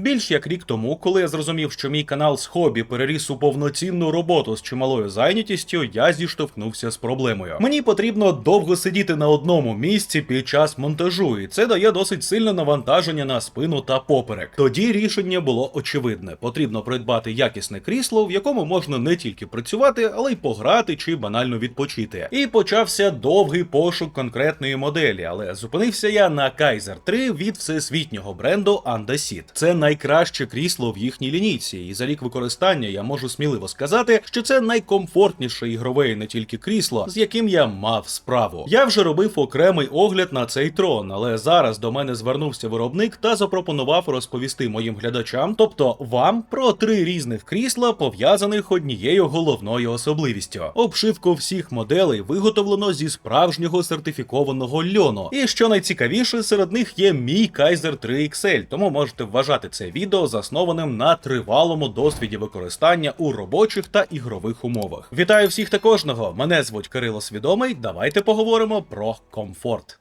Більш як рік тому, коли я зрозумів, що мій канал з хобі переріс у повноцінну роботу з чималою зайнятістю, я зіштовхнувся з проблемою. Мені потрібно довго сидіти на одному місці під час монтажу, і це дає досить сильне навантаження на спину та поперек. Тоді рішення було очевидне: потрібно придбати якісне крісло, в якому можна не тільки працювати, але й пограти чи банально відпочити. І почався довгий пошук конкретної моделі, але зупинився я на Kaiser 3 від всесвітнього бренду Andasit. Це найкраще крісло в їхній лінійці, і за рік використання я можу сміливо сказати, що це найкомфортніше ігрове і не тільки крісло, з яким я мав справу. Я вже робив окремий огляд на цей трон, але зараз до мене звернувся виробник та запропонував розповісти моїм глядачам, тобто вам, про три різних крісла, пов'язаних однією головною особливістю. Обшивку всіх моделей виготовлено зі справжнього сертифікованого льону. І що найцікавіше, серед них є мій Kaiser 3 XL, тому можете вважати це відео заснованим на тривалому досвіді використання у робочих та ігрових умовах. Вітаю всіх та кожного! Мене звуть Кирило Свідомий. Давайте поговоримо про комфорт.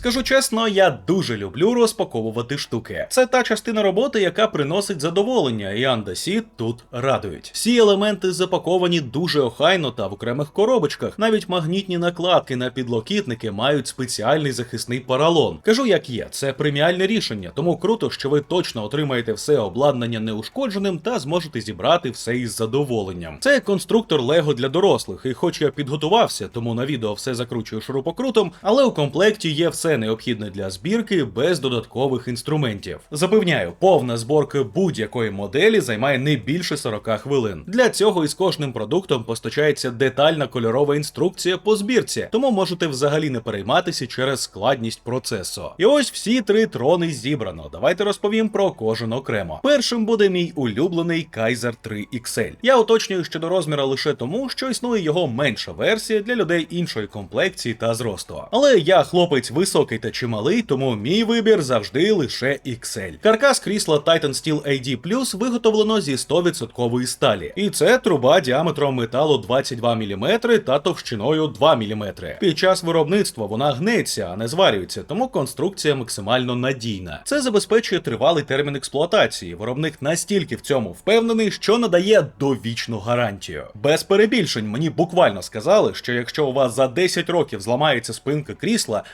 Скажу чесно, я дуже люблю розпаковувати штуки. Це та частина роботи, яка приносить задоволення, і Андасі тут радують. Всі елементи запаковані дуже охайно та в окремих коробочках. Навіть магнітні накладки на підлокітники мають спеціальний захисний поролон. Кажу, як є, це преміальне рішення, тому круто, що ви точно отримаєте все обладнання неушкодженим та зможете зібрати все із задоволенням. Це конструктор Лего для дорослих, і хоч я підготувався, тому на відео все закручую шурупокрутом, але у комплекті є все необхідне для збірки без додаткових інструментів. Запевняю, повна зборка будь-якої моделі займає не більше 40 хвилин. Для цього із кожним продуктом постачається детальна кольорова інструкція по збірці, тому можете взагалі не перейматися через складність процесу. І ось всі три трони зібрано. Давайте розповім про кожен окремо. Першим буде мій улюблений Kaiser 3 XL. Я уточнюю щодо розміра лише тому, що існує його менша версія для людей іншої комплекції та зросту. Але я хлопець високий та чималий, тому мій вибір завжди лише XL. Каркас крісла Titan Steel AD Plus виготовлено зі 100% сталі. І це труба діаметром металу 22 мм та товщиною 2 мм. Під час виробництва вона гнеться, а не зварюється, тому конструкція максимально надійна. Це забезпечує тривалий термін експлуатації. Виробник настільки в цьому впевнений, що надає довічну гарантію. Без перебільшень мені буквально сказали, що якщо у вас за 10 років зламається спинка крісла,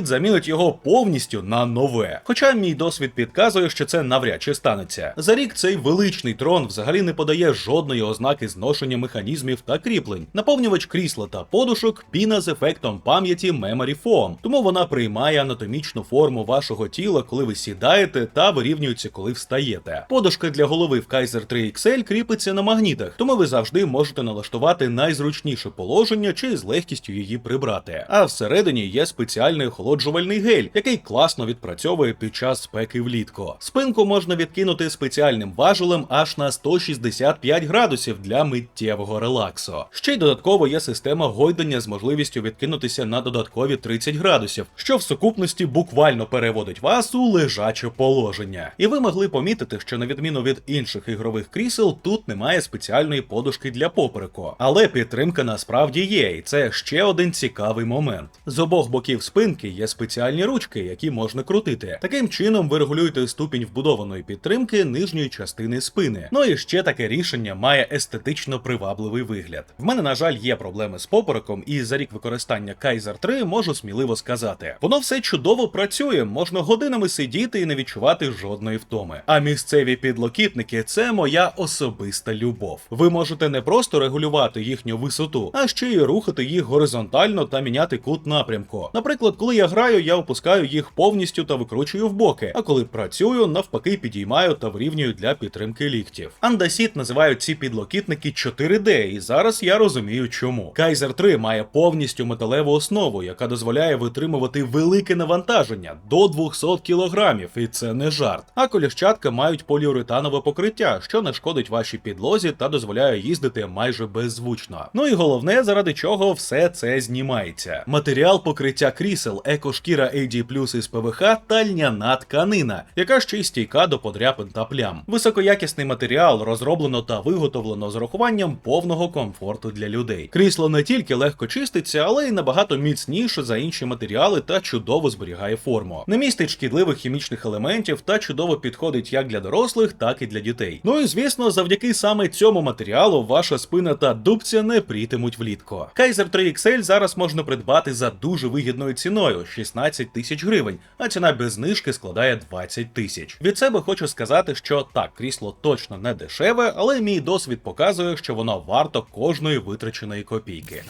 Андесіт замінить його повністю на нове. Хоча мій досвід підказує, що це навряд чи станеться. За рік цей величний трон взагалі не подає жодної ознаки зношення механізмів та кріплень. Наповнювач крісла та подушок піна з ефектом пам'яті Memory Foam, тому вона приймає анатомічну форму вашого тіла, коли ви сідаєте, та вирівнюється, коли встаєте. Подушка для голови в Kaiser 3 XL кріпиться на магнітах, тому ви завжди можете налаштувати найзручніше положення чи з легкістю її прибрати. А всередині є спеціальний охолоджувальний гель, який класно відпрацьовує під час спеки влітку. Спинку можна відкинути спеціальним важелем аж на 165 градусів для миттєвого релаксу. Ще й додатково є система гойдання з можливістю відкинутися на додаткові 30 градусів, що в сукупності буквально переводить вас у лежаче положення. І ви могли помітити, що на відміну від інших ігрових крісел, тут немає спеціальної подушки для попереку. Але підтримка насправді є, і це ще один цікавий момент. З обох боків спинки є спеціальні ручки, які можна крутити. Таким чином ви регулюєте ступінь вбудованої підтримки нижньої частини спини. Ну і ще таке рішення має естетично привабливий вигляд. В мене, на жаль, є проблеми з попереком, і за рік використання Kaiser 3 можу сміливо сказати. Воно все чудово працює, можна годинами сидіти і не відчувати жодної втоми. А місцеві підлокітники це моя особиста любов. Ви можете не просто регулювати їхню висоту, а ще й рухати їх горизонтально та міняти кут напрямку. Наприклад, коли я граю, я опускаю їх повністю та викручую в боки, а коли працюю, навпаки, підіймаю та вирівнюю для підтримки ліктів. Андасіт називають ці підлокітники 4D, і зараз я розумію чому. Kaiser 3 має повністю металеву основу, яка дозволяє витримувати велике навантаження до 200 кг, і це не жарт. А коліщатка мають поліуретанове покриття, що не шкодить вашій підлозі та дозволяє їздити майже беззвучно. Ну і головне, заради чого все це знімається. Матеріал покриття крісел екошкіра AD із ПВХ та льняна тканина, яка ще й стійка до подряпин та плям. Високоякісний матеріал розроблено та виготовлено з урахуванням повного комфорту для людей. Крісло не тільки легко чиститься, але й набагато міцніше за інші матеріали та чудово зберігає форму. Не містить шкідливих хімічних елементів та чудово підходить як для дорослих, так і для дітей. Ну і звісно, завдяки саме цьому матеріалу ваша спина та дубця не прітимуть влітку. Kaiser 3 XL зараз можна придбати за дуже вигідною ціною 16 тисяч гривень, а ціна без знижки складає 20 тисяч. Від себе хочу сказати, що так, крісло точно не дешеве, але мій досвід показує, що воно варто кожної витраченої копійки.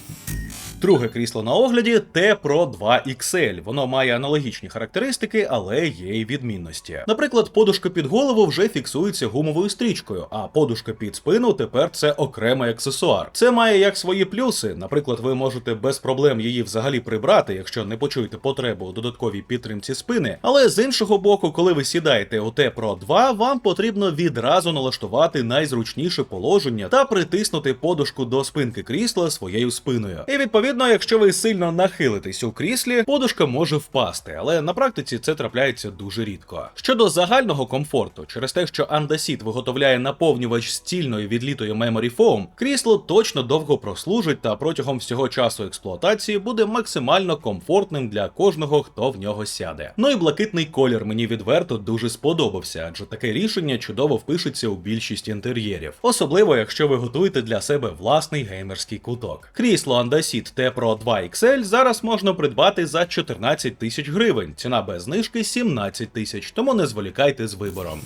Друге крісло на огляді T Pro 2 XL. Воно має аналогічні характеристики, але є й відмінності. Наприклад, подушка під голову вже фіксується гумовою стрічкою, а подушка під спину тепер це окремий аксесуар. Це має як свої плюси. Наприклад, ви можете без проблем її взагалі прибрати, якщо не почуєте потребу у додатковій підтримці спини. Але з іншого боку, коли ви сідаєте у T Pro 2, вам потрібно відразу налаштувати найзручніше положення та притиснути подушку до спинки крісла своєю спиною. І відповідно, якщо ви сильно нахилитесь у кріслі, подушка може впасти, але на практиці це трапляється дуже рідко. Щодо загального комфорту, через те, що Andasit виготовляє наповнювач стільної відлітої Memory Foam, крісло точно довго прослужить та протягом всього часу експлуатації буде максимально комфортним для кожного, хто в нього сяде. Ну і блакитний колір мені відверто дуже сподобався, адже таке рішення чудово впишеться у більшість інтер'єрів, особливо якщо ви готуєте для себе власний геймерський куток. Крісло Andasit T Pro 2 XL зараз можна придбати за 14 тисяч гривень. Ціна без знижки 17 тисяч, тому не зволікайте з вибором.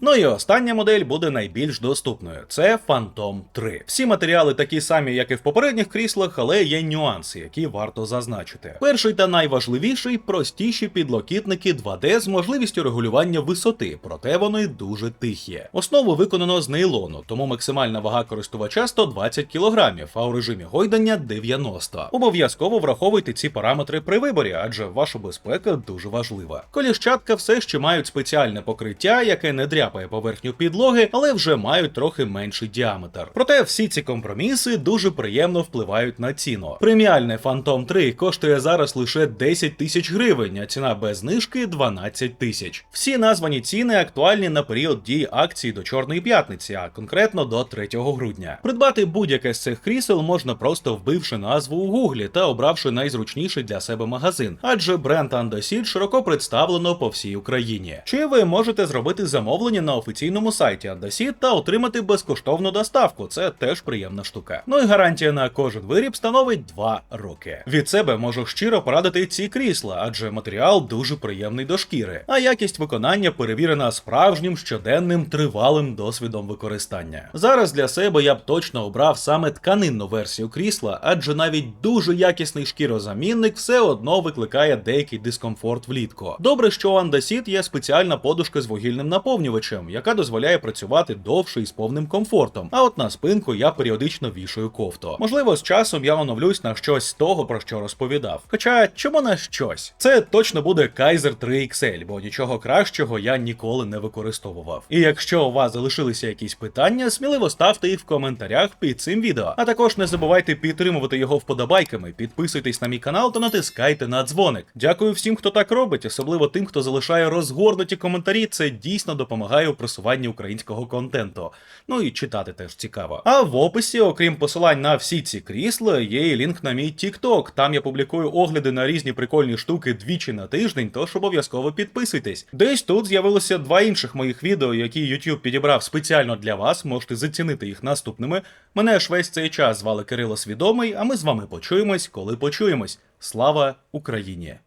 Ну і остання модель буде найбільш доступною. Це Phantom 3. Всі матеріали такі самі, як і в попередніх кріслах, але є нюанси, які варто зазначити. Перший та найважливіший простіші підлокітники 2D з можливістю регулювання висоти, проте вони дуже тихі. Основу виконано з нейлону, тому максимальна вага користувача 120 кг, а у режимі гойдання 90. Обов'язково враховуйте ці параметри при виборі, адже ваша безпека дуже важлива. Коліщатка все ще мають спеціальне покриття, яке не дряпає поверхню підлоги, але вже мають трохи менший діаметр. Проте всі ці компроміси дуже приємно впливають на ціну. Преміальне Phantom 3 коштує зараз лише 10 тисяч гривень, а ціна без знижки 12 тисяч. Всі названі ціни актуальні на період дії акції до Чорної п'ятниці, а конкретно до 3 грудня. Придбати будь-яке з цих крісел можна просто вбивши назву у гуглі та обравши найзручніший для себе магазин, адже бренд Andasit широко представлено по всій Україні. Чи ви можете зробити замовлення на офіційному сайті Andasit та отримати безкоштовну доставку? Це теж приємна штука. Ну і гарантія на кожен виріб становить 2 роки. Від себе можу щиро порадити ці крісла, адже матеріал дуже приємний до шкіри, а якість виконання перевірена справжнім щоденним тривалим досвідом використання. Зараз для себе я б точно обрав саме тканинну версію крісла, адже навіть дуже якісний шкірозамінник все одно викликає деякий дискомфорт влітку. Добре, що у Andasit є спеціальна подушка з вугільним наповнювачем, яка дозволяє працювати довше і з повним комфортом. А от на спинку я періодично вішаю кофту. Можливо, з часом я оновлюсь на щось того, про що розповідав. Хоча чому на щось? Це точно буде Kaiser 3 XL, бо нічого кращого я ніколи не використовував. І якщо у вас залишилися якісь питання, сміливо ставте їх в коментарях під цим відео. А також не забувайте підтримувати його вподобайками, підписуйтесь на мій канал та натискайте на дзвоник. Дякую всім, хто так робить, особливо тим, хто залишає розгорнуті коментарі. Це дійсно допомагає у просуванні українського контенту. Ну і читати теж цікаво. А в описі, окрім посилань на всі ці крісла, є і лінк на мій TikTok. Там я публікую огляди на різні прикольні штуки двічі на тиждень, тож обов'язково підписуйтесь. Десь тут з'явилося два інших моїх відео, які YouTube підібрав спеціально для вас. Можете зацінити їх наступними. Мене ж весь цей час звали Кирило Свідомий, а ми з вами почуємось, коли почуємось. Слава Україні!